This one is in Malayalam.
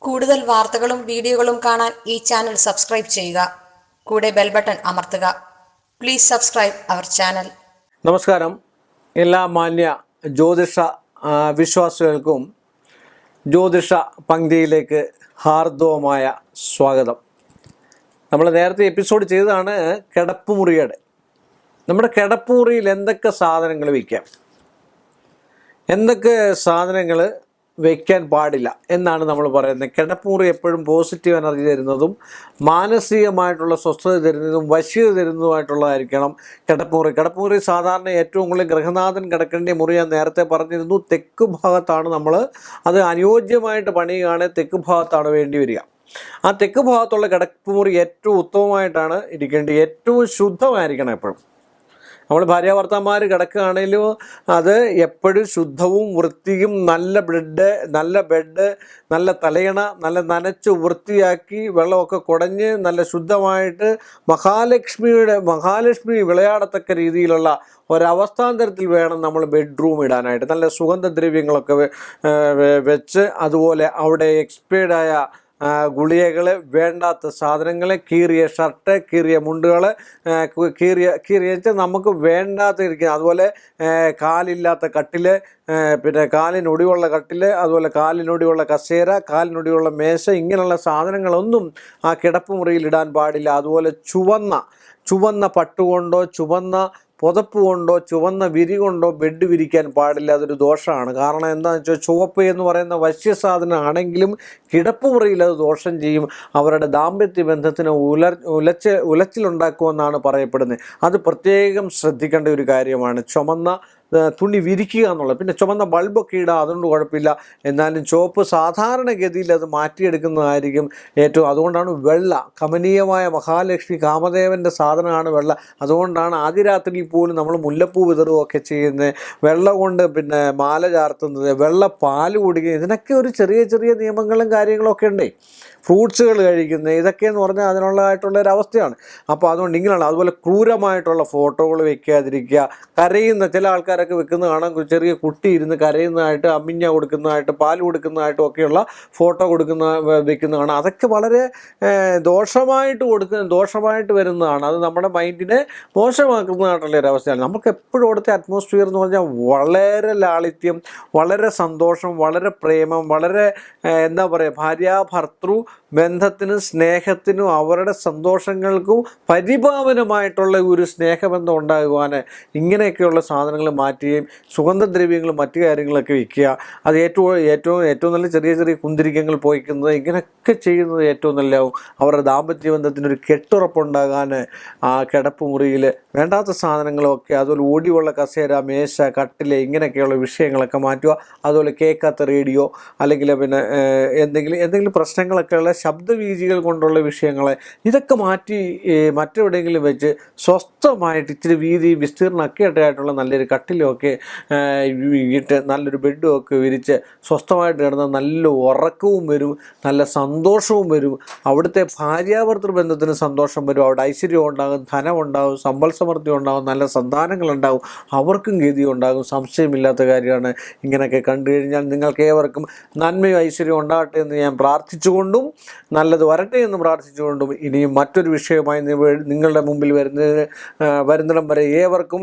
കൂടുതൽ വാർത്തകളും വീഡിയോകളും കാണാൻ ഈ ചാനൽ സബ്സ്ക്രൈബ് ചെയ്യുക. കൂടെ ബെൽ ബട്ടൺ അമർത്തുക. Please subscribe our channel. നമസ്കാരം. എല്ലാ മാന്യ ജ്യോതിഷ വിശ്വാസികൾക്കും ജ്യോതിഷ പങ്ക്തിയിലേക്ക് ഹാർദവമായ സ്വാഗതം. നമ്മൾ നേരത്തെ എപ്പിസോഡ് ചെയ്തതാണ് കിടപ്പുമുറിയുടെ. നമ്മുടെ കിടപ്പുമുറിയിൽ എന്തൊക്കെ സാധനങ്ങൾ വിൽക്കാം? എന്തൊക്കെ സാധനങ്ങൾ വയ്ക്കാൻ പാടില്ല എന്നാണ് നമ്മൾ പറയുന്നത്. കിടപ്പുമുറി എപ്പോഴും പോസിറ്റീവ് എനർജി തരുന്നതും മാനസികമായിട്ടുള്ള സ്വസ്ഥത തരുന്നതും വശ്യത തരുന്നതുമായിട്ടുള്ളതായിരിക്കണം കിടപ്പുമുറി. കിടപ്പുമുറി സാധാരണ ഏറ്റവും കൂടുതൽ ഗൃഹനാഥൻ കിടക്കേണ്ട മുറി ഞാൻ നേരത്തെ പറഞ്ഞിരുന്നു. തെക്ക് ഭാഗത്താണ് നമ്മൾ അത് അനുയോജ്യമായിട്ട് പണിയുകയാണെങ്കിൽ തെക്ക് ഭാഗത്താണ് വേണ്ടി വരിക. ആ തെക്ക് ഭാഗത്തുള്ള കിടപ്പുമുറി ഏറ്റവും ഉത്തമമായിട്ടാണ് ഇരിക്കേണ്ടത്. ഏറ്റവും ശുദ്ധമായിരിക്കണം എപ്പോഴും. നമ്മൾ ഭാര്യാഭർത്താന്മാർ കിടക്കുകയാണെങ്കിലും അത് എപ്പോഴും ശുദ്ധവും വൃത്തിയും നല്ല ബ്ലഡ് നല്ല ബെഡ് നല്ല തലയണ നല്ല നനച്ച് വൃത്തിയാക്കി വെള്ളമൊക്കെ കുടഞ്ഞ് നല്ല ശുദ്ധമായിട്ട് മഹാലക്ഷ്മിയുടെ മഹാലക്ഷ്മി വിളയാടത്തക്ക രീതിയിലുള്ള ഒരവസ്ഥാന്തരത്തിൽ വേണം നമ്മൾ ബെഡ്റൂം ഇടാനായിട്ട്. നല്ല സുഗന്ധദ്രവ്യങ്ങളൊക്കെ വെച്ച് അതുപോലെ അവിടെ എക്സ്പയർഡായ ഗുളികകൾ വേണ്ടാത്ത സാധനങ്ങൾ കീറിയ ഷർട്ട് കീറിയ മുണ്ടുകൾ കീറിയ കീറിയ വെച്ചാൽ നമുക്ക് വേണ്ടാത്ത ഇരിക്കുക അതുപോലെ കാലില്ലാത്ത കട്ടിൽ പിന്നെ കാലിനൊടിവുള്ള കട്ടിൽ അതുപോലെ കാലിനൊടിവുള്ള കസേര കാലിനൊടിവുള്ള മേശ ഇങ്ങനെയുള്ള സാധനങ്ങളൊന്നും ആ കിടപ്പ് മുറിയിൽ ഇടാൻ പാടില്ല. അതുപോലെ ചുവന്ന ചുവന്ന പട്ടുകൊണ്ടോ ചുവന്ന പുതപ്പ് കൊണ്ടോ ചുവന്ന വിരി കൊണ്ടോ ബെഡ് വിരിക്കാൻ പാടില്ല അതൊരു ദോഷമാണ്. കാരണം എന്താണെന്ന് വെച്ചാൽ ചുവപ്പ് എന്ന് പറയുന്ന വശ്യസാധനം ആണെങ്കിലും കിടപ്പുമുറിയിൽ അത് ദോഷം ചെയ്യും. അവരുടെ ദാമ്പത്യ ബന്ധത്തിന് ഉലർ ഉലച്ച് ഉലച്ചിലുണ്ടാക്കുമെന്നാണ് പറയപ്പെടുന്നത്. അത് പ്രത്യേകം ശ്രദ്ധിക്കേണ്ട ഒരു കാര്യമാണ്. ചുമന്ന തുണി വിരിക്കുക എന്നുള്ളത്. പിന്നെ ചുമന്ന ബൾബൊക്കെ ഇടാം അതുകൊണ്ട് കുഴപ്പമില്ല. എന്നാലും ചുവപ്പ് സാധാരണഗതിയിൽ അത് മാറ്റിയെടുക്കുന്നതായിരിക്കും ഏറ്റവും. അതുകൊണ്ടാണ് വെള്ള കമനീയമായ മഹാലക്ഷ്മി കാമദേവന്റെ സാധനമാണ് വെള്ള. അതുകൊണ്ടാണ് ആദ്യ രാത്രിയിൽ പോലും നമ്മൾ മുല്ലപ്പൂ വിതറുകയൊക്കെ ചെയ്യുന്നത്. വെള്ള കൊണ്ട് പിന്നെ മാല ചാർത്തുന്നത് വെള്ള പാൽ കുടിക്കുക ഇതിനൊക്കെ ഒരു ചെറിയ ചെറിയ നിയമങ്ങളും കാര്യങ്ങളൊക്കെ ഉണ്ടേ. ഫ്രൂട്ട്സുകൾ കഴിക്കുന്നത് ഇതൊക്കെയെന്ന് പറഞ്ഞാൽ അതിനുള്ളതായിട്ടുള്ള ഒരു അവസ്ഥയാണ്. അപ്പോൾ അതുകൊണ്ട് ഇങ്ങനെയാണ് അതുപോലെ ക്രൂരമായിട്ടുള്ള ഫോട്ടോകൾ വെക്കാതിരിക്കുക കരയുന്ന ചില ആൾക്കാരൊക്കെ വെക്കുന്ന കാണാൻ ചെറിയ കുട്ടി ഇരുന്ന് കരയുന്നതായിട്ട് അമ്മിഞ്ഞ കൊടുക്കുന്നതായിട്ട് പാൽ കൊടുക്കുന്നതായിട്ടും ഒക്കെയുള്ള ഫോട്ടോ കൊടുക്കുന്ന വെ- വെക്കുന്ന കാണാം. അതൊക്കെ വളരെ ദോഷമായിട്ട് കൊടുക്കുന്ന ദോഷമായിട്ട് വരുന്നതാണ്. അത് നമ്മുടെ മൈൻഡിനെ മോശമാക്കുന്നതായിട്ടുള്ള ഒരു അവസ്ഥയാണ്. നമുക്ക് എപ്പോഴും അവിടുത്തെ അറ്റ്മോസ്ഫിയർ എന്ന് പറഞ്ഞാൽ വളരെ ലാളിത്യം വളരെ സന്തോഷം വളരെ പ്രേമം വളരെ എന്താ പറയുക ഭാര്യ ഭർത്തൃ ബന്ധത്തിനും സ്നേഹത്തിനും അവരുടെ സന്തോഷങ്ങൾക്കും പരിപാവനമായിട്ടുള്ള ഒരു സ്നേഹബന്ധം ഉണ്ടാകുവാൻ ഇങ്ങനെയൊക്കെയുള്ള സാധനങ്ങൾ മാറ്റുകയും സുഗന്ധദ്രവ്യങ്ങളും മറ്റു കാര്യങ്ങളൊക്കെ വിൽക്കുക. അത് ഏറ്റവും ഏറ്റവും ഏറ്റവും നല്ല ചെറിയ ചെറിയ കുന്തിരിക്കങ്ങൾ പോയിക്കുന്നത് ഇങ്ങനെയൊക്കെ ചെയ്യുന്നത് ഏറ്റവും നല്ലതാവും. അവരുടെ ദാമ്പത്യ ബന്ധത്തിനൊരു കെട്ടുറപ്പുണ്ടാകാൻ ആ കിടപ്പ് മുറിയിൽ വേണ്ടാത്ത സാധനങ്ങളൊക്കെ അതുപോലെ ഓടിയുള്ള കസേര മേശ കട്ടിൽ ഇങ്ങനെയൊക്കെയുള്ള വിഷയങ്ങളൊക്കെ മാറ്റുക. അതുപോലെ കേൾക്കാത്ത റേഡിയോ അല്ലെങ്കിൽ പിന്നെ എന്തെങ്കിലും എന്തെങ്കിലും പ്രശ്നങ്ങളൊക്കെയുള്ള ശബ്ദവീചികൾ കൊണ്ടുള്ള വിഷയങ്ങളെ ഇതൊക്കെ മാറ്റി മറ്റെവിടെയെങ്കിലും വെച്ച് സ്വസ്ഥമായിട്ട് ഇച്ചിരി വീതി വിസ്തീർണമൊക്കെ ആയിട്ടുള്ള നല്ലൊരു കട്ടിലുമൊക്കെ ഏഹ്, ഇട്ട് നല്ലൊരു ബെഡും ഒക്കെ വിരിച്ച് സ്വസ്ഥമായിട്ട് കിടന്നാൽ നല്ല ഉറക്കവും വരും നല്ല സന്തോഷവും വരും. അവിടുത്തെ ഭാര്യാഭർത്തൃ ബന്ധത്തിന് സന്തോഷം വരും അവിടെ ഐശ്വര്യം ഉണ്ടാകും ധനം ഉണ്ടാകും സമ്പൽ സമൃദ്ധി ഉണ്ടാകും നല്ല സന്താനങ്ങളുണ്ടാകും അവർക്കും ഗതി ഉണ്ടാകും സംശയമില്ലാത്ത കാര്യമാണ് ഇങ്ങനെയൊക്കെ കണ്ടു കഴിഞ്ഞാൽ നിങ്ങൾക്ക് ഏവർക്കും നന്മയും ഐശ്വര്യവും ഉണ്ടാകട്ടെ എന്ന് ഞാൻ പ്രാർത്ഥിച്ചുകൊണ്ടും നല്ലത് വരട്ടെ എന്ന് പ്രാർത്ഥിച്ചുകൊണ്ടും ഇനിയും മറ്റൊരു വിഷയമായി നിങ്ങളുടെ മുമ്പിൽ വരുന്നതിന് വരുന്നിടം വരെ ഏവർക്കും